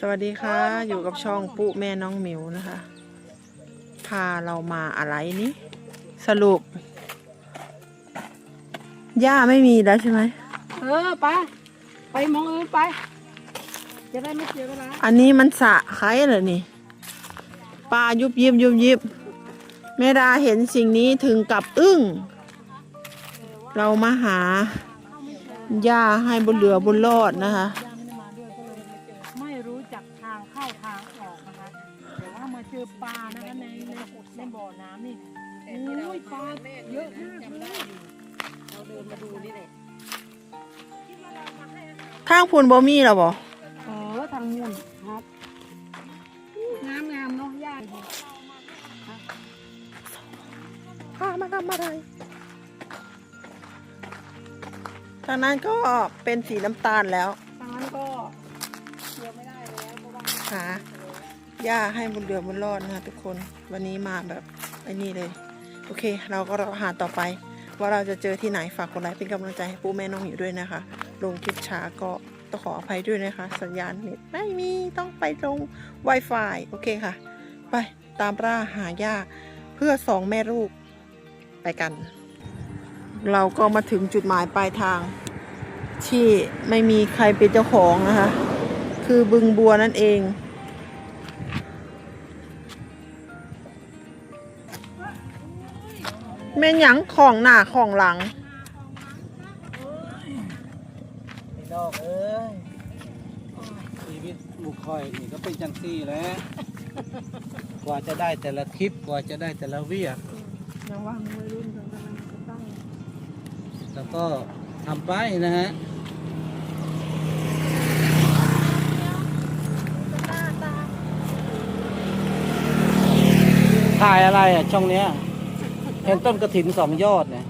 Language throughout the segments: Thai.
สวัสดีค่ะ อยู่กับช่องปุ๊แม่น้องหมิวนะคะ พาเรามาอะไรนี่สรุปย่าไม่มีแล้วใช่ไหมเออไปไปมองอื่นไป จะได้ไม่เสียเวลาอันนี้มันสระใครเหรอนี่ปลายุบยิบยุบยิบแม่ดาเห็นสิ่งนี้ถึงกับอึ้ง เรามาหาย่าให้บนเหลือบนรอดนะคะ ยปลาเยอะมากเลยเราเดินมาดูนี่แหละทางพูนบ่มีแล้วบ่เออทางมุ่นครับงามงามๆเนาะย่าพามาทำอะไรทางนั้นก็เป็นสีน้ำตาลแล้วทางนั้นก็เดียวไม่ได้แล้วเพราะว่าหาย่าให้บนเรือบนรอดนะคะทุกคน วันนี้มาแบบไอ้นี่เลย โอเค เราก็รอหาต่อไป ว่าเราจะเจอที่ไหนฝากกดไลค์เป็นกำลังใจให้ปูแม่น้องอยู่ด้วยนะคะ ลงคลิปช้าก็ต้องขออภัยด้วยนะคะ สัญญาณเน็ตไม่มีต้องไปลง Wi-Fi โอเคค่ะ ไปตามล่าหาย่าเพื่อสองแม่ลูกไปกัน เราก็มาถึงจุดหมายปลายทาง ที่ไม่มีใครเป็นเจ้าของนะคะ คือบึงบัวนั่นเอง แม่นหยังของหน้าของหลัง พี่น้องเอ้ยชีวิตบุคคอยนี่ก็เป็นจังซี่แหล้วกว่าจะได้แต่ละคลิปกว่าจะได้แต่ละเวียกระวังวัยรุ่นกำลังจะตั้งแล้วก็ทำไปนะฮะถ่ายอะไรอะช่องเนี้ย เห็นต้นกระถินสองยอดเนี่ย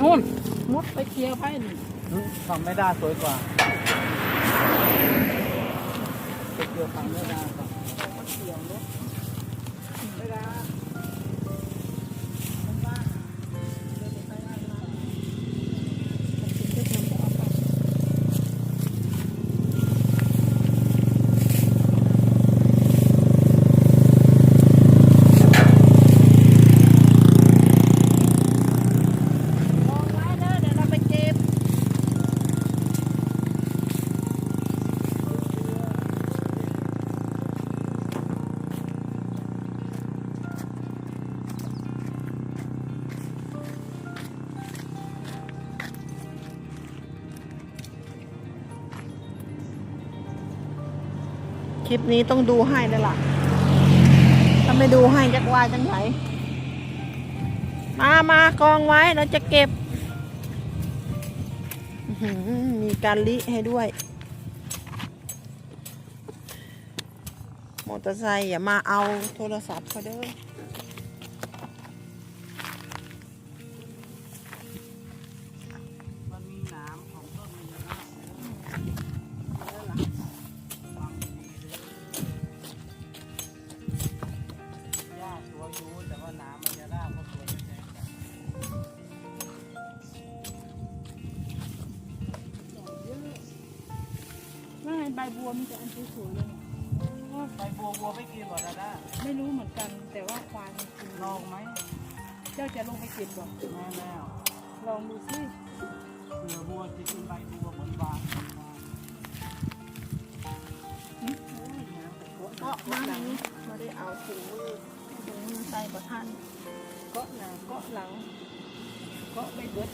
นู่นมุดไปเคลียร์ไปนี่ทำไม่ได้สวยกว่าไปเกี่ยวทำไม่ได้ก่อนเคลิปนี้ต้องดูให้แล้วล่ะ ถ้าไม่ดูให้จะวายจังไหนมามากองไว้เราจะเก็บ มีการลิให้ด้วย มอเตอร์ไซค์อย่ามาเอาโทรศัพท์เขาเด้อ ใบบัวมันจะอันสวยๆเลยไปบัวบัวไม่กินหรอดาด้าไม่รู้เหมือนกัน แต่ว่าควายมันกินลองไหมเจ้าจะลงไปเก็บบ่แม่แล้วลองดูสิเสือบัวจะกินใบบัวบนบานเพราะว่านี้ไม่ได้เอาถุงมือถุงมือใส่ประทันเกาะหน้าเกาะหลังเกาะใบเบิด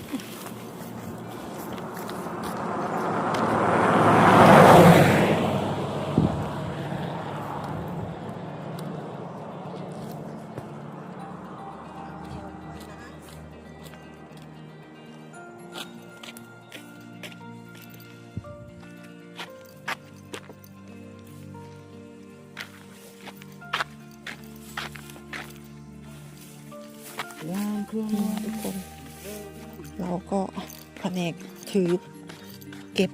ทุกคน เราก็แผนกถือเก็บ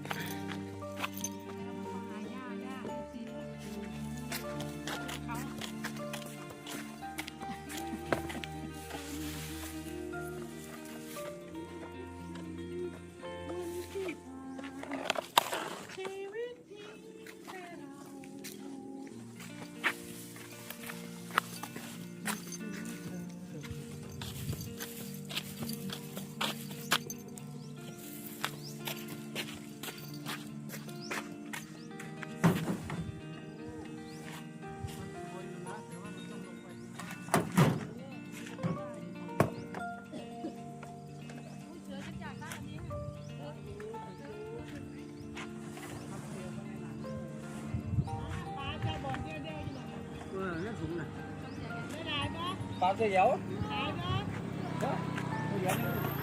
ปลาเสียวก็เสียวนี่เ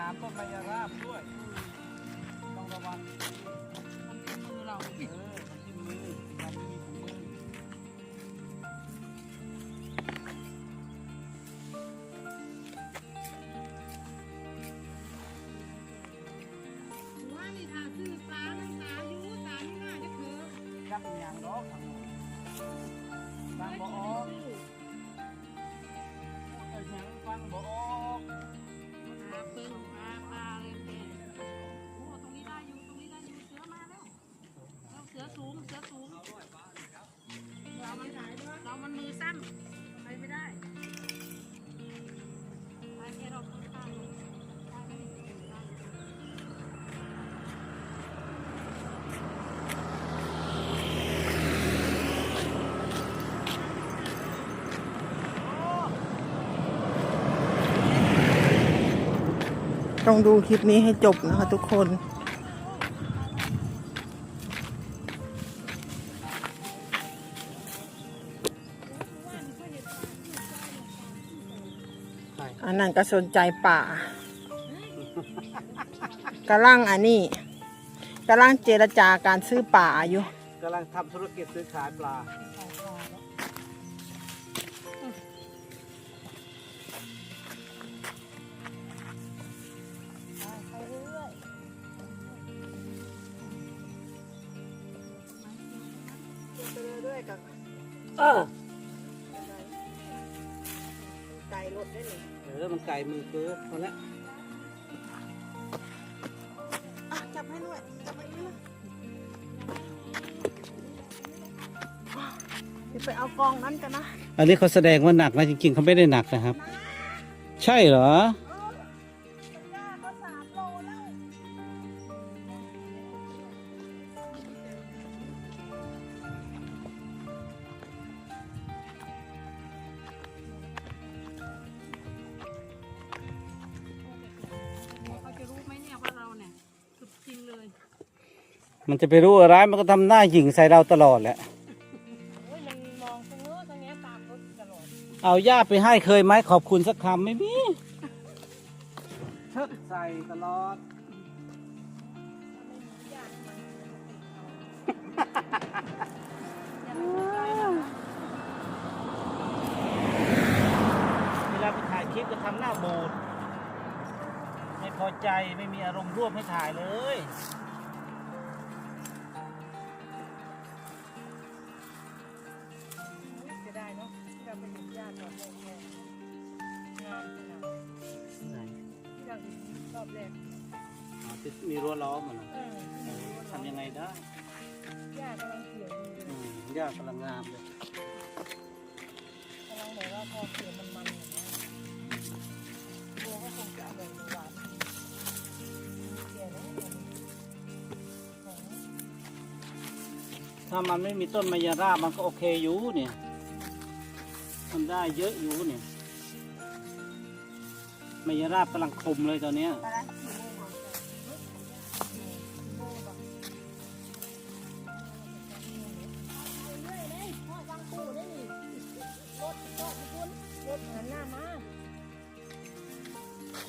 คือมันมีหน้ำต้นไมยราบด้วย ต้องระวังมือเราเออมันที่มือเราไม่มีถุงมือว่านี่ทาซื้อปลาน้ำตาอยู่ตานี่น่าจะเคือยักษ์อย่างดอกทางโน้นฟังบ่ออกเอ้ยยังฟังบ่อ อก ต้องดูคลิปนี้ให้จบนะคะทุกคนใช่อันนั้นก็สนใจป่ากำลังอันนี้กำลังเจรจาการซื้อป่าอยู่กำลังทำธุรกิจซื้อขายปลา เออไก่รถได้เลยเออมันไก่มือเกินพอแล้วอะจับให้หน่อยจับให้นี่นะเดี๋ยวไปเอากองนั้นกันนะ อันนี้เขาแสดงว่าหนักนะจริงๆเขาไม่ได้หนักนะครับ ใช่เหรอ มันจะไปรู้อะไรมันก็ทำหน้าหยิ่งใส่เราตลอดแหละ โอ้ยมันมองตรงโน้นตรงเนี้ยตามรถตลอดเอาย่าไปให้เคยไหมขอบคุณสักคำไม่มีเชิดใส่ตลอด เวลาไปถ่ายคลิปก็ทำหน้าบูดไม่พอใจไม่มีอารมณ์ร่วมให้ถ่ายเลย มีรั้วล้อมมันนะเออเออทำยังไงได้ญาติกำลังเกี่ยวมืออืมย่ากำลังงามเลยกำลังแบบว่าพอเกี่ยวมันมันอย่างเงี้ยตัวก็คงจะอร่อยหวานเกี่ยวแล้วเนี่ยของถ้ามันไม่มีต้นมายาราบมันก็โอเคอยู่เนี่ยมันได้เยอะอยู่เนี่ยมายาราบกำลังคมเลยตอนเนี้ย ไปละ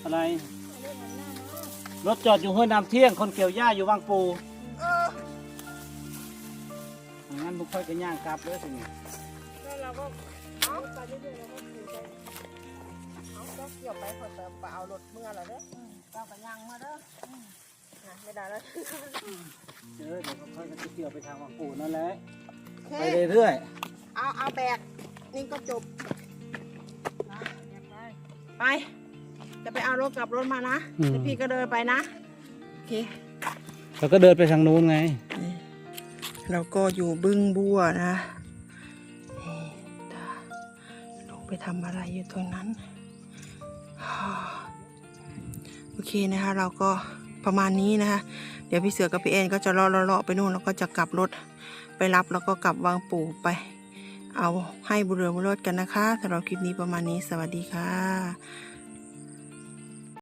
อะไรรถหันหน้ามารถจอดอยู่ห้วยน้ำเที่ยง คนเกี่ยวหญ้าอยู่วังปูเอองั้นบุกค่อยกันย่างกลับเลยสิเนี่ยแล้วเราก็เอาไปเรื่อยๆเราก็ขี่ไปเอาเจ้าเกี่ยวไปขอเติมไปเอารถเมื่อแล้วเด้ออเจ้ากันยังมาเด้ออนะไม่ได้แล้วเออเดี๋ยวก็ค่อยกันจะเกี่ยวไปทางวังปูนั่นแหละโอเคไปเรื่อยเอาเอาแบกนี่ก็จบนะเรียบร้อยไป จะไปเอารถกลับรถมานะเดี๋ยวพี่ก็เดินไปนะ โอเคๆแล้วก็เดินไปทางนู้นไง เราก็อยู่บึ้งบัวนะนี่ตาลงไปทำอะไรอยู่ตรงนั้นโอเคนะคะ เราก็ประมาณนี้นะคะ เดี๋ยวพี่เสือกับพี่แอนก็จะเลาะเลาะเลาะไปนู่นแล้วก็จะกลับรถไปรับแล้วก็กลับวางปู่ไป เอาให้บุญเรือบุญรอดกันนะคะสำหรับคลิปนี้ประมาณนี้สวัสดีค่ะ